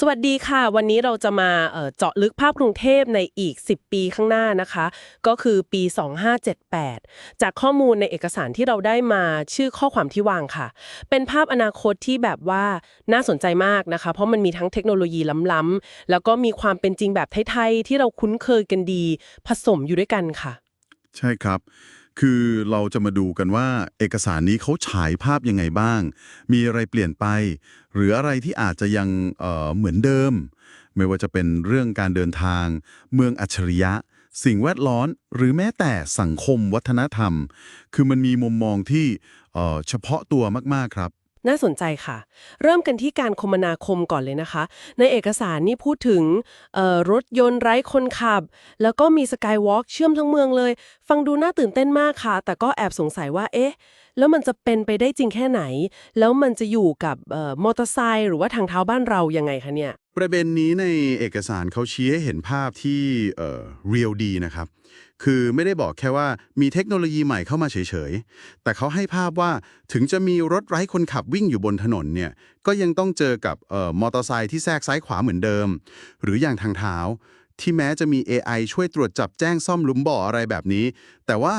สวัสดีค่ะ วันนี้เราจะมาเจาะลึกภาพกรุงเทพในอีก 10 ปีข้างหน้านะคะ ก็คือปี 2578 จากข้อมูลในเอกสารที่เราได้มาชื่อข้อความที่วางค่ะ เป็นภาพอนาคตที่แบบว่าน่าสนใจมากนะคะ เพราะมันมีทั้งเทคโนโลยีล้ำๆแล้วก็มีความเป็นจริงแบบไทยๆ ที่เราคุ้นเคยกันดี ผสมอยู่ด้วยกันค่ะ ใช่ครับ คือเราจะมาดูกันว่าเอกสารนี้เขาฉายภาพยังไงบ้าง มีอะไรเปลี่ยนไป หรืออะไรที่อาจจะยังเเหมือนเดิม ไม่ว่าจะเป็นเรื่องการเดินทาง เมืองอัจฉริยะ สิ่งแวดล้อมหรือแม้แต่สังคมวัฒนธรรม คือมันมีมุมมองที่เเฉพาะตัวมากๆครับ น่าสนใจค่ะ เริ่มกันที่การคมนาคมก่อนเลยนะคะ ในเอกสารนี่พูดถึงรถยนต์ไร้คนขับ แล้วก็มีสกายวอล์กเชื่อมทั้งเมืองเลย ฟังดูน่าตื่นเต้นมากค่ะ แต่ก็แอบสงสัยว่าเอ๊ะ แล้วมันจะเป็นไปได้จริงแค่ไหน แล้วมันจะอยู่กับออมอเตอร์ไซค์หรือว่าทางเท้าบ้านเรายังไงคะเนี่ย ประเด็นนี้ในเอกสารเขาชี้ให้เห็นภาพที่เรียลดีนะครับ คือไม่ได้บอกแค่ว่ามีเทคโนโลยีใหม่เข้ามาเฉยๆ แต่เขาให้ภาพว่าถึงจะมีรถไร้คนขับวิ่งอยู่บนถนนเนี่ย ก็ยังต้องเจอกับมอเตอร์ไซค์ที่แทรกซ้ายขวาเหมือนเดิม หรืออย่างทางเท้า ที่แม้จะมี AI ช่วยตรวจจับแจ้งซ่อมหลุมบ่ออะไรแบบนี้ แต่ว่า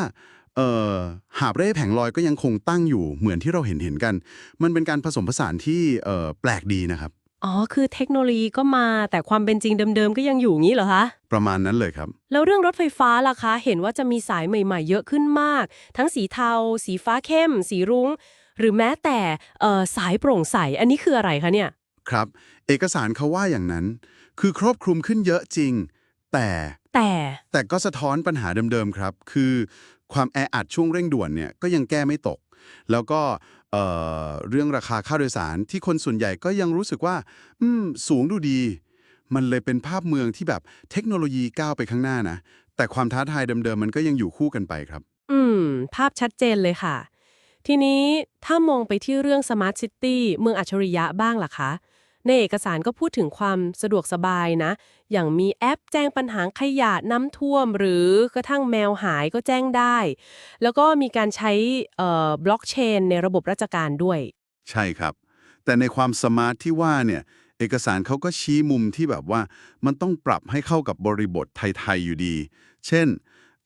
หาบเร่แผงลอยก็ยังคงตั้งอยู่เหมือนที่เราเห็นเห็นกัน มันเป็นการผสมผสานที่แปลกดีนะครับ อ๋อ คือเทคโนโลยีก็มา แต่ความเป็นจริงเดิมๆ ก็ยังอยู่งี้เหรอคะ ประมาณนั้นเลยครับ แล้วเรื่องรถไฟฟ้าล่ะคะ เห็นว่าจะมีสายใหม่ๆ เยอะขึ้นมาก ทั้งสีเทา สีฟ้าเข้ม สีรุง้ง หรือแม้แต่เอ่อสายโปร่งใส อันนี้คืออะไรคะเนี่ย ครับ เอกสารเขาว่าอย่างนั้น คือครอบคลุมขึ้นเยอะจริง แต่แต่แต่ก็สะท้อนปัญหาเดิมๆ ครับ คือความแออัดช่วงเร่งด่วนเนี่ยก็ยังแก้ไม่ตก แล้วก็ เเรื่องราคาค่าโดยสารที่คนส่วนใหญ่ก็ยังรู้สึกว่า อืม สูงดูดี มันเลยเป็นภาพเมืองที่แบบเทคโนโลยีก้าวไปข้างหน้านะ แต่ความท้าทายเดิมๆมันก็ยังอยู่คู่กันไปครับ อืม ภาพชัดเจนเลยค่ะ ทีนี้ถ้ามองไปที่เรื่องสมาร์ทซิตี้เมืองอัจฉริยะบ้างล่ะคะ ในเอกสารก็พูดถึงความสะดวกสบายนะ อย่างมีแอปแจ้งปัญหาขยะน้ำท่วม หรือกระทั่งแมวหายก็แจ้งได้ แล้วก็มีการใช้เอ่อบล็อกเชนในระบบราชการด้วย ใช่ครับ แต่ในความสมาร์ทที่ว่าเนี่ยเอกสารเขาก็ชี้มุมที่แบบว่ามันต้องปรับให้เข้ากับบริบทไทย ๆ อยู่ดี เช่น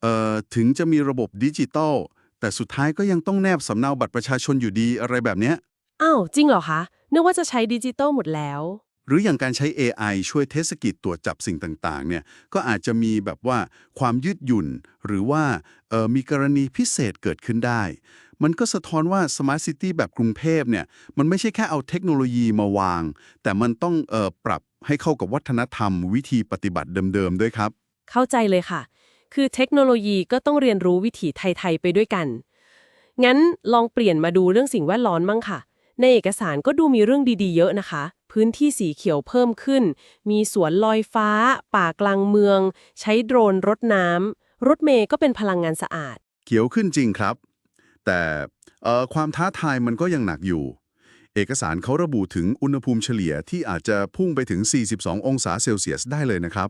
เอ่อถึงจะมีระบบดิจิตอลแต่สุดท้ายก็ยังต้องแนบสำเนาบัตรประชาชนอยู่ดีอะไรแบบเนี้ย อ้าว จริงเหรอคะ นึกว่าจะใช้ดิจิตอลหมดแล้ว หรืออย่างการใช้ AI ช่วยเทศกิจตรวจจับสิ่งต่างๆ เนี่ยก็อาจจะมีแบบว่าความยืดหยุ่น หรือว่าเอ่อมีกรณีพิเศษเกิดขึ้นได้ มันก็สะท้อนว่า Smart City แบบกรุงเทพเนี่ยมันไม่ใช่แค่เอาเทคโนโลยีมาวาง แต่มันต้องเอ่อปรับให้เข้ากับวัฒนธรรม วิธีปฏิบัติเดิมๆด้วยครับ เข้าใจเลยค่ะ คือเทคโนโลยีก็ต้องเรียนรู้วิถีไทยๆไปด้วยกัน งั้นลองเปลี่ยนมาดูเรื่องสิ่งแวดล้อมบ้างค่ะ ในเอกสารก็ดูมีเรื่องดีๆ เยอะนะคะ พื้นที่สีเขียวเพิ่มขึ้น มีสวนลอยฟ้า ป่ากลางเมือง ใช้โดรนรดน้ำรถเมย์ก็เป็นพลังงานสะอาด เขียวขึ้นจริงครับ แต่เอ่อความท้าทายมันก็ยังหนักอยู่ เอกสารเขาระบุถึงอุณหภูมิเฉลี่ยที่อาจจะพุ่งไปถึง 42 องศาเซลเซียสได้เลยนะครับ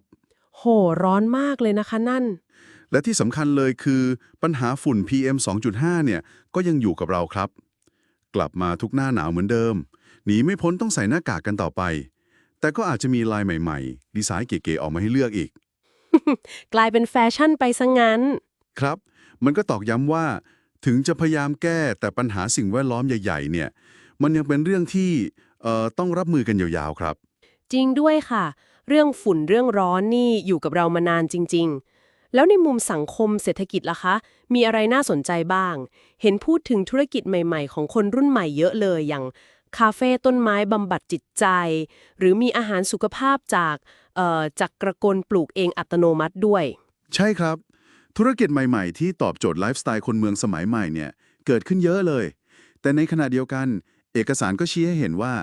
โห ร้อนมากเลยนะคะนั่นและที่สำคัญเลยคือปัญหาฝุ่น PM 2.5 เนี่ยก็ยังอยู่กับเราครับ กลับมาทุกหน้าหนาวเหมือนเดิม หนีไม่พ้นต้องใส่หน้ากากกันต่อไป แต่ก็อาจจะมีลายใหม่ ๆ ดีไซน์เก๋ๆออกมาให้เลือกอีก กลายเป็นแฟชั่นไปซะงั้น ครับ มันก็ตอกย้ำว่า ถึงจะพยายามแก้แต่ปัญหาสิ่งแวดล้อมใหญ่ ๆ เนี่ย มันยังเป็นเรื่องที่เอ่อต้องรับมือกันยาวๆครับ จริงด้วยค่ะ เรื่องฝุ่นเรื่องร้อนนี่อยู่กับเรามานานจริง ๆ แล้วในมุมสังคมเศรษฐกิจล่ะคะ มีอะไรน่าสนใจบ้าง เห็นพูดถึงธุรกิจใหม่ๆ ของคนรุ่นใหม่เยอะเลยอย่างคาเฟ่ต้นไม้บำบัดจิตใจ หรือมีอาหารสุขภาพจากเอ่อจากกระกลปลูกเองอัตโนมัติด้วย ใช่ครับ ธุรกิจใหม่ๆ ที่ตอบโจทย์ไลฟ์สไตล์คนเมืองสมัยใหม่เนี่ยเกิดขึ้นเยอะเลย แต่ในขณะเดียวกัน เอกสารก็ชี้ให้เห็นว่า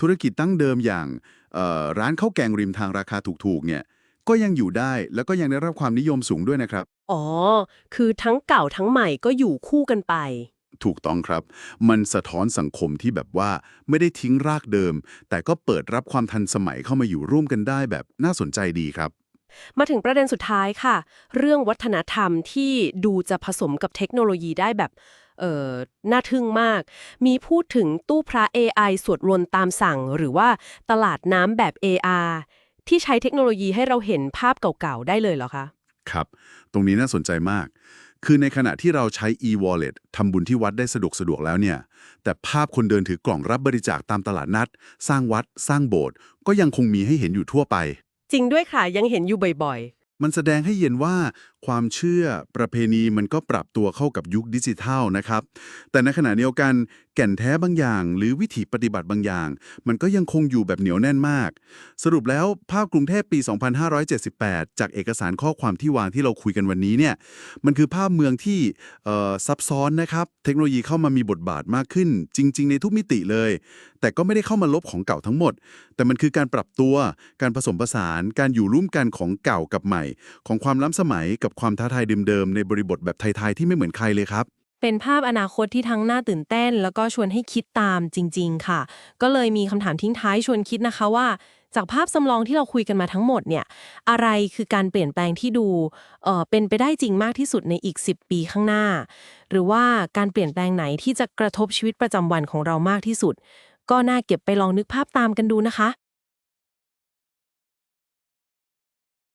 ธุรกิจตั้งเดิมอย่างเอ่อร้านข้าวแกงริมทางราคาถูกๆเนี่ย ก็ยังอยู่ได้แล้วก็ยังได้รับความนิยมสูงด้วยนะครับ อ๋อ คือทั้งเก่าทั้งใหม่ก็อยู่คู่กันไป ถูกต้องครับ มันสะท้อนสังคมที่แบบว่าไม่ได้ทิ้งรากเดิม แต่ก็เปิดรับความทันสมัยเข้ามาอยู่ร่วมกันได้แบบน่าสนใจดีครับ มาถึงประเด็นสุดท้ายค่ะ เรื่องวัฒนธรรมที่ดูจะผสมกับเทคโนโลยีได้แบบเอ่อน่าทึ่งมาก มีพูดถึงตู้พระ AI สวดรนต์ตามสั่ง หรือว่าตลาดน้ำแบบ AR ที่ใช้เทคโนโลยีให้เราเห็นภาพเก่าๆ ได้เลยเหรอคะ ครับ ตรงนี้น่าสนใจมาก คือในขณะที่เราใช้ e-wallet ทำบุญที่วัดได้สะดวกสะดวกแล้วเนี่ย แต่ภาพคนเดินถือกล่องรับบริจาคตามตลาดนัด สร้างวัด สร้างโบสถ์ก็ยังคงมีให้เห็นอยู่ทั่วไป จริงด้วยค่ะยังเห็นอยู่บ่อยมันแสดงให้เห็นว่า ความเชื่อประเพณีมันก็ปรับตัวเข้ากับยุคดิจิทัลนะครับ แต่ในขณะเดียวกันแก่นแท้บางอย่าง หรือวิถีปฏิบัติบางอย่าง มันก็ยังคงอยู่แบบเหนียวแน่นมาก สรุปแล้วภาพกรุงเทพปี 2578 จากเอกสารข้อความที่วางที่เราคุยกันวันนี้เนี่ยมันคือภาพเมืองที่ซับซ้อนนะครับเทคโนโลยีเข้ามามีบทบาทมากขึ้น จริง ๆ ในทุกมิติเลย แต่ก็ไม่ได้เข้ามาลบของเก่าทั้งหมด แต่มันคือการปรับตัว การผสมผสาน การอยู่ร่วมกันของเก่ากับใหม่ ของความล้ำสมัยกับความท้าทายเดิมๆในบริบทแบบไทยๆที่ไม่เหมือนใครเลยครับ เป็นภาพอนาคตที่ทั้งน่าตื่นเต้น แล้วก็ชวนให้คิดตามจริง ๆ ค่ะ ก็เลยมีคำถามทิ้งท้ายชวนคิดนะคะว่า จากภาพจำลองที่เราคุยกันมาทั้งหมดเนี่ยอะไรคือการเปลี่ยนแปลงที่ดูเอ่อเป็นไปได้จริงมากที่สุดในอีก 10 ปีข้างหน้า หรือว่าการเปลี่ยนแปลงไหนที่จะกระทบชีวิตประจำวันของเรามากที่สุด ก็น่าเก็บไปลองนึกภาพตามกันดูนะคะ